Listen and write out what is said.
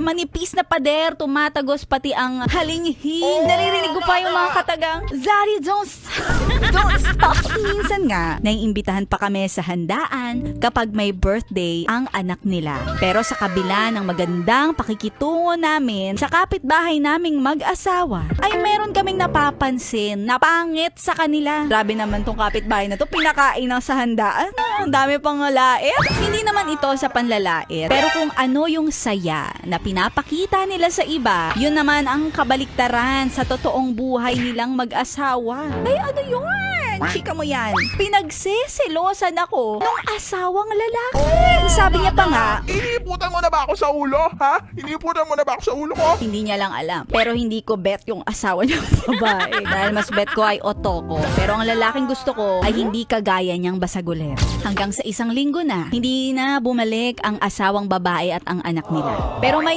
manipis na pader, tumatagos pati ang halinghin. Naririnig ko pa yung mga katagang, Zari, don't stop. Don't stop. Minsan nga, naiimbitahan pa kami sa handaan kapag may birthday ang anak nila. Pero sa kabila ng magandang pakikitungo namin sa kapitbahay naming mag-asawa, ay meron kaming napapansin na pangit sa kanila. Grabe naman tong kapitbahay na to, pinakain ng sa handaan. Ah, Ang dami pang lalait. Hindi naman ito sa panlalait. Pero kung ano yung saya na pinapakita nila sa iba, yun naman ang kabaliktaran sa totoong buhay nilang mag-asawa. Ay, ano yun? Chika mo yan. Pinagsiselosan ako nung asawang lalaki. Sabi niya pa nga, Iniiputan mo na ba ako sa ulo, ha? Iniiputan mo na ba ako sa ulo ko? hindi niya lang alam. Pero hindi ko bet yung asawa niya babae. Dahil mas bet ko ay otoko. Pero ang lalaking gusto ko ay hindi kagaya niyang basaguler. Hanggang sa isang linggo na, hindi na bumalik ang asawang babae at ang anak nila. Pero may